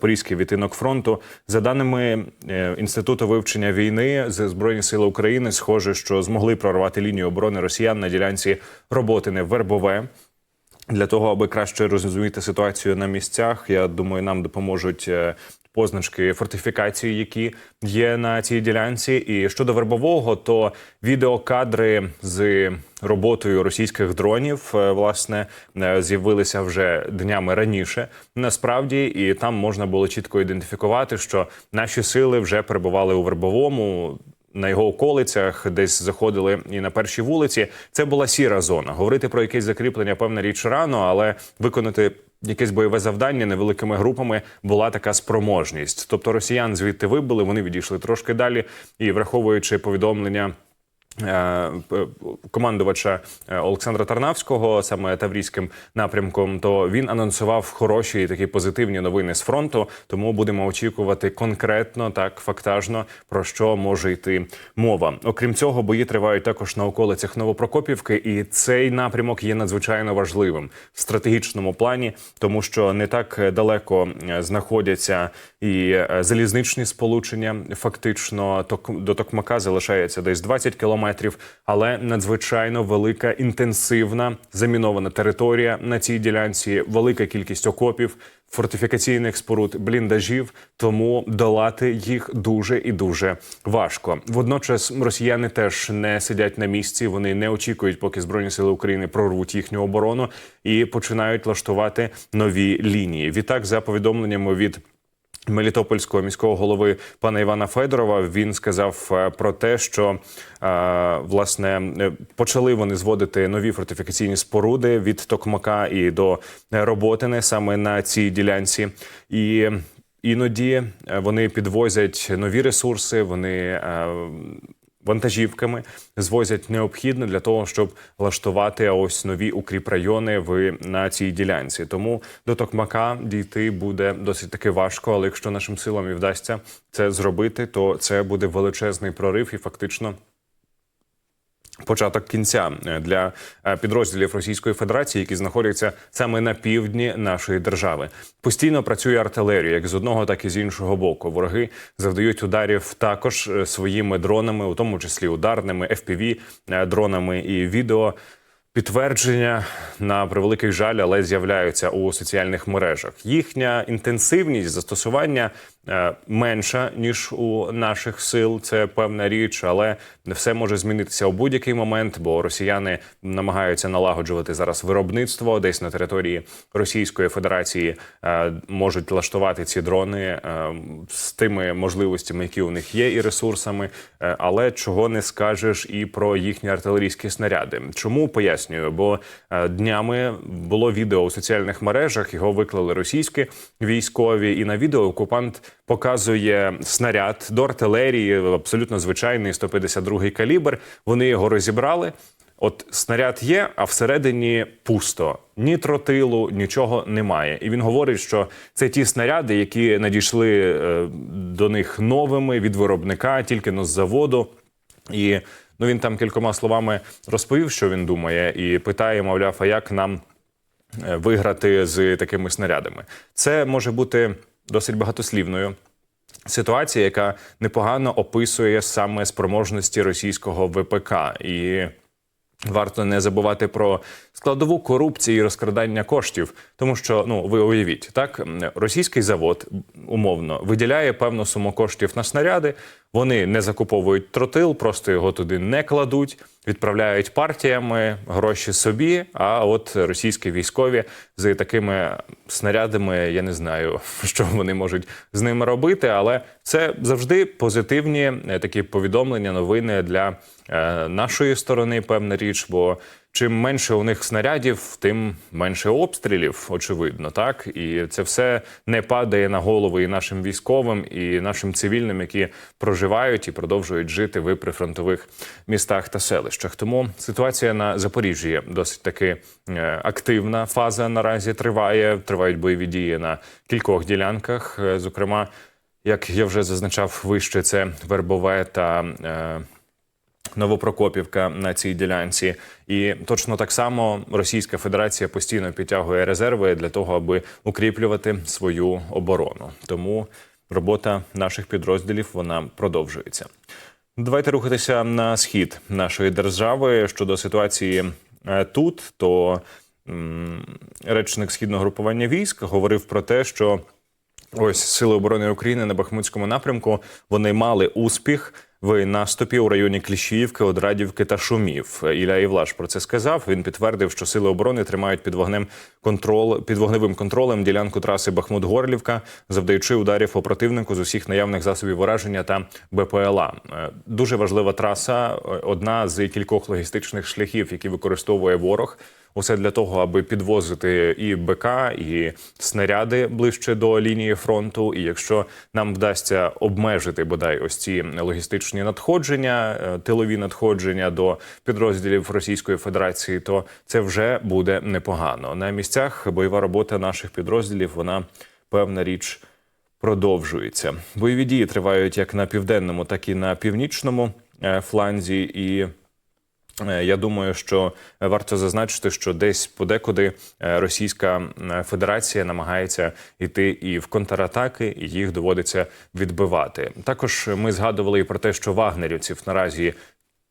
Запорізький відтинок фронту за даними е, інституту вивчення війни з збройні сили України, схоже, що змогли прорвати лінію оборони росіян на ділянці роботи не Вербове. Для того аби краще розуміти ситуацію на місцях, я думаю, нам допоможуть е, позначки фортифікації, які є на цій ділянці. І щодо вербового, то відеокадри з роботою російських дронів е, власне е, з'явилися вже днями раніше. Насправді, і там можна було чітко ідентифікувати, що наші сили вже перебували у вербовому. На його околицях десь заходили і на першій вулиці. Це була сіра зона. Говорити про якесь закріплення певна річ рано, але виконати якесь бойове завдання невеликими групами була така спроможність. Тобто росіян звідти вибили, вони відійшли трошки далі, і враховуючи повідомлення. Е, Командувача е, Олександра Тарнавського, саме таврійським напрямком, то він анонсував хороші і такі позитивні новини з фронту. Тому будемо очікувати конкретно, так фактажно про що може йти мова. Окрім цього, бої тривають також на околицях Новопрокопівки, і цей напрямок є надзвичайно важливим в стратегічному плані, тому що не так далеко е, знаходяться і залізничні сполучення. Фактично, до Токмака залишається десь 20 кілометрів, але надзвичайно велика інтенсивна замінована територія на цій ділянці, велика кількість окопів. Фортифікаційних споруд бліндажів, тому долати їх дуже і дуже важко. Водночас росіяни теж не сидять на місці. Вони не очікують, поки збройні сили України прорвуть їхню оборону і починають влаштувати нові лінії. Відтак, за повідомленнями від Мелітопольського міського голови пана Івана Федорова він сказав е, про те, що е, власне е, почали вони зводити нові фортифікаційні споруди від Токмака і до е, Роботини саме на цій ділянці, і іноді вони підвозять нові ресурси. Вони вантажівками звозять необхідне для того, щоб влаштувати ось нові укріпрайони в на цій ділянці. Тому до Токмака дійти буде досить таки важко. Але якщо нашим силам і вдасться це зробити, то це буде величезний прорив і фактично. Початок кінця е, для е, підрозділів Російської Федерації, які знаходяться саме на півдні нашої держави. Постійно працює артилерія, як з одного, так і з іншого боку. Вороги завдають ударів також е, своїми дронами, у тому числі ударними FPV дронами і відео. Підтвердження на превеликий жаль, але з'являються у соціальних мережах. Їхня інтенсивність застосування е, менша ніж у наших сил. Це певна річ, але все може змінитися у будь-який момент, бо росіяни намагаються налагоджувати зараз виробництво десь на території Російської Федерації. е, можуть влаштувати ці дрони е, з тими можливостями, які у них є, і ресурсами. Але чого не скажеш і про їхні артилерійські снаряди. Чому пояснюю? Бо е, днями було відео у соціальних мережах. Його виклали російські військові, і на відео окупант показує снаряд до артилерії, абсолютно звичайний 152-й калібр. Вони його розібрали. От снаряд є, а всередині пусто. Ні тротилу, нічого немає. І він говорить, що це ті снаряди, які надійшли е, до них новими від виробника, тільки но з заводу. І ну він там кількома словами розповів, що він думає, і питає, мовляв, а як нам е, виграти з такими снарядами? Це може бути досить багатослівною. Ситуація, яка непогано описує саме спроможності російського ВПК, і Варто не забувати про складову корупції і розкрадання коштів, тому що ну ви уявіть, так російський завод умовно виділяє певну суму коштів на снаряди. Вони не закуповують тротил, просто його туди не кладуть, відправляють партіями гроші собі. А от російські військові з такими снарядами, я не знаю, що вони можуть з ними робити, але це завжди позитивні е, такі повідомлення, новини для е, нашої сторони. Певна річ, бо чим менше у них снарядів, тим менше обстрілів, очевидно, так і це все не падає на голови і нашим військовим, і нашим цивільним, які проживають і продовжують жити в прифронтових містах та селищах. Тому ситуація на Запоріжжі досить таки е, активна фаза наразі триває. Тривають бойові дії на кількох ділянках. Е, Зокрема, як я вже зазначав вище, це Вербове та. Новопрокопівка на цій ділянці, і точно так само Російська Федерація постійно підтягує резерви для того, аби укріплювати свою оборону. Тому робота наших підрозділів вона продовжується. Давайте рухатися на схід нашої держави щодо ситуації е, тут. То речник східного групування військ говорив про те, що ось сили оборони України на Бахмутському напрямку вони мали успіх. В наступі у районі Кліщіївки, Одрадівки та Шумів Ілля Євлаш про це сказав. Він підтвердив, що сили оборони тримають під вогнем контрол під вогневим контролем ділянку траси Бахмут-Горлівка, завдаючи ударів по противнику з усіх наявних засобів ураження та БПЛА. Е, Дуже важлива траса, е, одна з кількох логістичних шляхів, які використовує ворог. Усе для того, аби підвозити і БК, і снаряди ближче до лінії фронту. І якщо нам вдасться обмежити бодай ось ці логістичні надходження, е, тилові надходження до підрозділів Російської Федерації, то це вже буде непогано. На місцях бойова робота наших підрозділів вона певна річ продовжується. Бойові дії тривають як на південному, так і на північному е, фланзі. І Я думаю, що варто зазначити, що десь подекуди е, Російська е, Федерація намагається йти і в контратаки, і їх доводиться відбивати. Також ми згадували і про те, що вагнерівців наразі.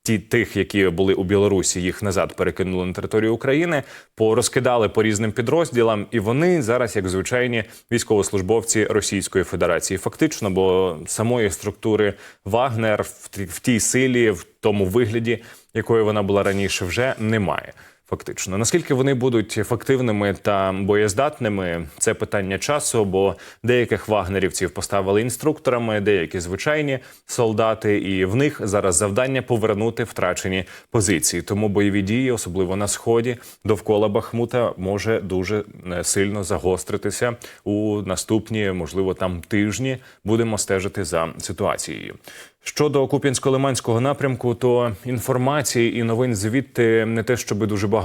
Ті тих, які були у Білорусі, їх назад перекинули на територію України, порозкидали по різним підрозділам, і вони зараз, як звичайні військовослужбовці Російської Федерації, фактично, бо самої структури Вагнер в тій силі, в тому вигляді, якою вона була раніше, вже немає. Фактично, наскільки вони будуть ефективними та боєздатними, це питання часу, бо деяких вагнерівців поставили інструкторами, деякі звичайні солдати, і в них зараз завдання повернути втрачені позиції. Тому бойові дії, особливо на сході, довкола Бахмута, може дуже е, сильно загостритися у наступні, можливо, там тижні. Будемо стежити за ситуацією. Щодо Куп'янсько-Лиманського напрямку, то інформації і новин звідти не те, щоб дуже багато.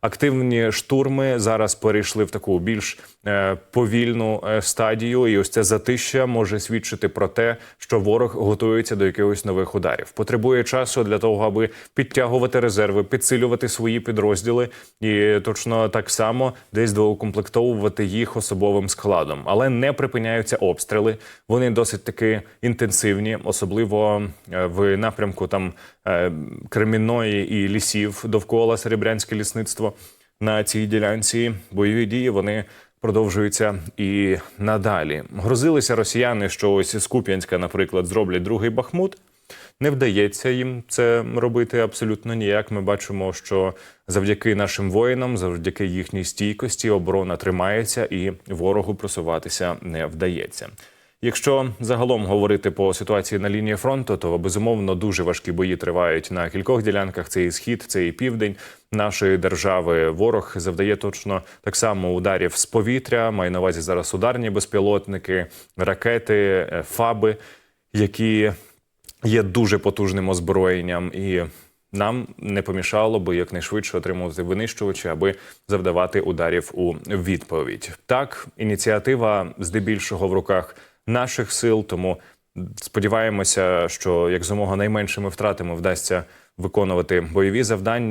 Активні штурми зараз перейшли в таку більш е, повільну е, стадію, і ось це затища може свідчити про те, що ворог готується до якихось нових ударів. Потребує часу для того, аби підтягувати резерви, підсилювати свої підрозділи, і точно так само десь доукомплектовувати їх особовим складом, але не припиняються обстріли. Вони досить таки інтенсивні, особливо е, в напрямку там Кремінної і лісів довкола Серебрянське лісництво на цій ділянці. Бойові дії вони. Продовжуються і надалі. Грозилися росіяни, що ось з Куп'янська, наприклад, зроблять другий Бахмут. Не вдається їм це робити абсолютно ніяк. Ми бачимо, що завдяки нашим воїнам, завдяки їхній стійкості, оборона тримається і ворогу просуватися не вдається. Якщо загалом говорити по ситуації на лінії фронту, то безумовно дуже важкі бої тривають на кількох ділянках. Це і схід, це і південь нашої держави. Ворог завдає точно так само ударів з повітря. Маю на увазі зараз ударні безпілотники, ракети, е, фаби, які є дуже потужним озброєнням, і нам не помішало би якнайшвидше отримувати винищувачі, аби завдавати ударів у відповідь. Так, ініціатива здебільшого в руках наших сил. Тому сподіваємося, що як змога найменшими втратами вдасться виконувати бойові завдання.